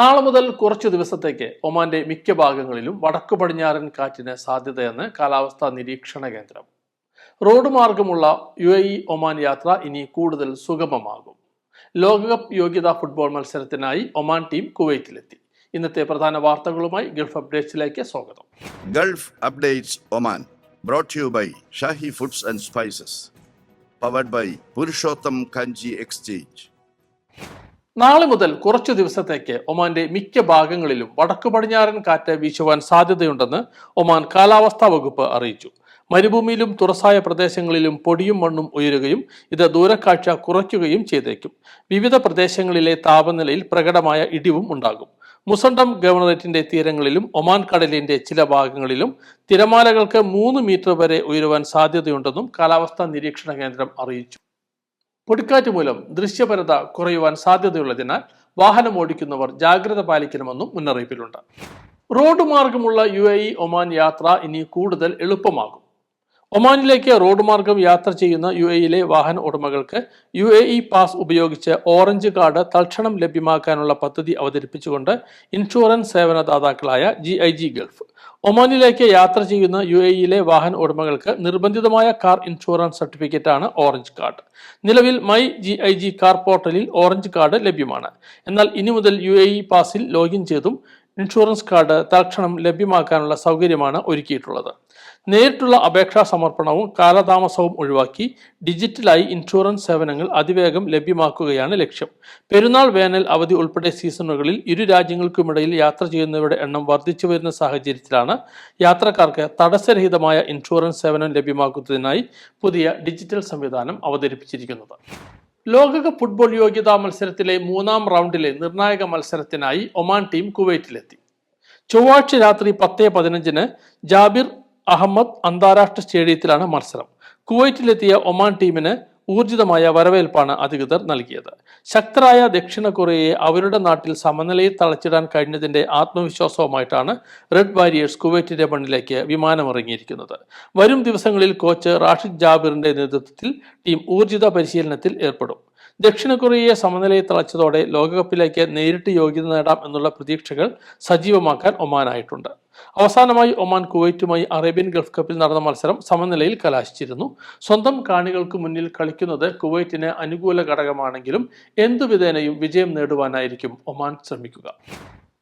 നാളെ മുതൽ കുറച്ചു ദിവസത്തേക്ക് ഒമാന്റെ മിക്ക ഭാഗങ്ങളിലും വടക്കു പടിഞ്ഞാറൻ കാറ്റിന് സാധ്യതയെന്ന് കാലാവസ്ഥാ നിരീക്ഷണ കേന്ദ്രം. റോഡ് മാർഗമുള്ള യു എ ഇ ഒമാൻ യാത്ര ഇനി കൂടുതൽ സുഗമമാകും. ലോകകപ്പ് യോഗ്യതാ ഫുട്ബോൾ മത്സരത്തിനായി ഒമാൻ ടീം കുവൈറ്റിലെത്തി. ഇന്നത്തെ പ്രധാന വാർത്തകളുമായി ഗൾഫ് അപ്ഡേറ്റ്സിലേക്ക് സ്വാഗതം. Gulf updates Oman brought you by Shahi foods and spices powered by Purushottam Kanchi exchange. നാളെ മുതൽ കുറച്ചു ദിവസത്തേക്ക് ഒമാന്റെ മിക്ക ഭാഗങ്ങളിലും വടക്കു പടിഞ്ഞാറൻ കാറ്റ് വീശുവാൻ സാധ്യതയുണ്ടെന്ന് ഒമാൻ കാലാവസ്ഥാ വകുപ്പ് അറിയിച്ചു. മരുഭൂമിയിലും തുറസായ പ്രദേശങ്ങളിലും പൊടിയും മണ്ണും ഉയരുകയും ഇത് ദൂരക്കാഴ്ച കുറയ്ക്കുകയും ചെയ്തേക്കും. വിവിധ പ്രദേശങ്ങളിലെ താപനിലയിൽ പ്രകടമായ ഇടിവും ഉണ്ടാകും. മുസണ്ടം ഗവർണറേറ്റിന്റെ തീരങ്ങളിലും ഒമാൻ കടലിന്റെ ചില ഭാഗങ്ങളിലും തിരമാലകൾക്ക് മൂന്ന് മീറ്റർ വരെ ഉയരുവാൻ സാധ്യതയുണ്ടെന്നും കാലാവസ്ഥാ നിരീക്ഷണ കേന്ദ്രം അറിയിച്ചു. പൊടിക്കാറ്റ് മൂലം ദൃശ്യപരത കുറയുവാൻ സാധ്യതയുള്ളതിനാൽ വാഹനം ഓടിക്കുന്നവർ ജാഗ്രത പാലിക്കണമെന്നും മുന്നറിയിപ്പിലുണ്ട്. റോഡ് മാർഗമുള്ള യു എ ഒമാൻ യാത്ര ഇനി കൂടുതൽ എളുപ്പമാകും. ഒമാനിലേക്ക് റോഡ് മാർഗം യാത്ര ചെയ്യുന്ന യു എയിലെ വാഹന ഉടമകൾക്ക് യു എ ഇ പാസ് ഉപയോഗിച്ച് ഓറഞ്ച് കാർഡ് തൽക്ഷണം ലഭ്യമാക്കാനുള്ള പദ്ധതി അവതരിപ്പിച്ചുകൊണ്ട് ഇൻഷുറൻസ് സേവനദാതാക്കളായ ജി ഐ ജി ഗൾഫ്. ഒമാനിലേക്ക് യാത്ര ചെയ്യുന്ന യു എ ഇയിലെ വാഹന ഉടമകൾക്ക് നിർബന്ധിതമായ കാർ ഇൻഷുറൻസ് സർട്ടിഫിക്കറ്റാണ് ഓറഞ്ച് കാർഡ്. നിലവിൽ my G I G car പോർട്ടലിൽ ഓറഞ്ച് കാർഡ് ലഭ്യമാണ്. എന്നാൽ ഇനി മുതൽ യു എ ഇ പാസിൽ ലോഗിൻ ചെയ്തും ഇൻഷുറൻസ് കാർഡ് തൽക്ഷണം ലഭ്യമാക്കാനുള്ള സൗകര്യമാണ് ഒരുക്കിയിട്ടുള്ളത്. നേരിട്ടുള്ള അപേക്ഷാ സമർപ്പണവും കാലതാമസവും ഒഴിവാക്കി ഡിജിറ്റലായി ഇൻഷുറൻസ് സേവനങ്ങൾ അതിവേഗം ലഭ്യമാക്കുകയാണ് ലക്ഷ്യം. പെരുന്നാൾ വേനൽ അവധി ഉൾപ്പെടെ സീസണുകളിൽ ഇരു രാജ്യങ്ങൾക്കുമിടയിൽ യാത്ര ചെയ്യുന്നവരുടെ എണ്ണം വർദ്ധിച്ചു വരുന്ന സാഹചര്യത്തിലാണ് യാത്രക്കാർക്ക് തടസ്സരഹിതമായ ഇൻഷുറൻസ് സേവനം ലഭ്യമാക്കുന്നതിനായി പുതിയ ഡിജിറ്റൽ സംവിധാനം അവതരിപ്പിച്ചിരിക്കുന്നത്. ലോകകപ്പ് ഫുട്ബോൾ യോഗ്യതാ മത്സരത്തിലെ മൂന്നാം റൗണ്ടിലെ നിർണായക മത്സരത്തിനായി ഒമാൻ ടീം കുവൈറ്റിലെത്തി. ചൊവ്വാഴ്ച രാത്രി പത്ത് പതിനഞ്ചിന് ജാബിർ അഹമ്മദ് അന്താരാഷ്ട്ര സ്റ്റേഡിയത്തിലാണ് മത്സരം. കുവൈറ്റിലെത്തിയ ഒമാൻ ടീമിന് ഊർജിതമായ വരവേൽപ്പാണ് അധികൃതർ നൽകിയത്. ശക്തരായ ദക്ഷിണ കൊറിയയെ അവരുടെ നാട്ടിൽ സമനിലയിൽ തളച്ചിടാൻ കഴിഞ്ഞതിന്റെ ആത്മവിശ്വാസവുമായിട്ടാണ് റെഡ് വാരിയേഴ്സ് കുവൈറ്റിന്റെ മണ്ണിലേക്ക് വിമാനമിറങ്ങിയിരിക്കുന്നത്. വരും ദിവസങ്ങളിൽ കോച്ച് റാഷിദ് ജാബിറിന്റെ നേതൃത്വത്തിൽ ടീം ഊർജിത പരിശീലനത്തിൽ ഏർപ്പെടും. ദക്ഷിണ കൊറിയയെ സമനിലയിൽ തളച്ചതോടെ ലോകകപ്പിലേക്ക് നേരിട്ട് യോഗ്യത നേടാം എന്നുള്ള പ്രതീക്ഷകൾ സജീവമാക്കാൻ ഒമാനായിട്ടുണ്ട്. അവസാനമായി ഒമാൻ കുവൈറ്റുമായി അറേബ്യൻ ഗൾഫ് കപ്പിൽ നടന്ന മത്സരം സമനിലയിൽ കലാശിച്ചിരുന്നു. സ്വന്തം കാണികൾക്ക് മുന്നിൽ കളിക്കുന്നത് കുവൈറ്റിന് അനുകൂല ഘടകമാണെങ്കിലും എന്തുവിധേനയും വിജയം നേടുവാനായിരിക്കും ഒമാൻ ശ്രമിക്കുക.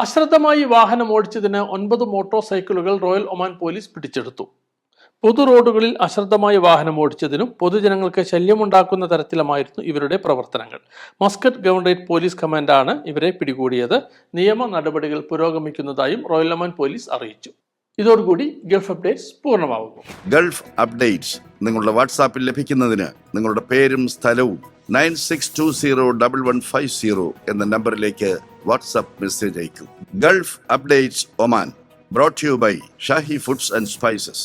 അശ്രദ്ധമായി വാഹനം ഓടിച്ചതിന് ഒൻപത് മോട്ടോർ സൈക്കിളുകൾ റോയൽ ഒമാൻ പോലീസ് പിടിച്ചെടുത്തു. പൊതു റോഡുകളിൽ അശ്രദ്ധമായി വാഹനം ഓടിച്ചതിനും പൊതുജനങ്ങൾക്ക് ശല്യമുണ്ടാക്കുന്ന തരത്തിലുമായിരുന്നു ഇവരുടെ പ്രവർത്തനങ്ങൾ. മസ്കറ്റ് ഗവർണറേറ്റ് പോലീസ് കമാൻഡാണ് ഇവരെ പിടികൂടിയത്. നിയമ നടപടികൾ പുരോഗമിക്കുന്നതായും റോയൽ ഒമാൻ പോലീസ് അറിയിച്ചു. ഇതോടുകൂടി ഗൾഫ് അപ്ഡേറ്റ്സ് പൂർണമാവുന്നു. ഗൾഫ് അപ്ഡേറ്റ്സ് നിങ്ങളുടെ വാട്സാപ്പിൽ ലഭിക്കുന്നതിന് നിങ്ങളുടെ പേരും സ്ഥലവും nine six two zero double one five zero എന്ന നമ്പറിലേക്ക് വാട്സാപ്പ് മെസ്സേജ് അയക്കും. Gulf updates Oman brought you by Shahi foods and spices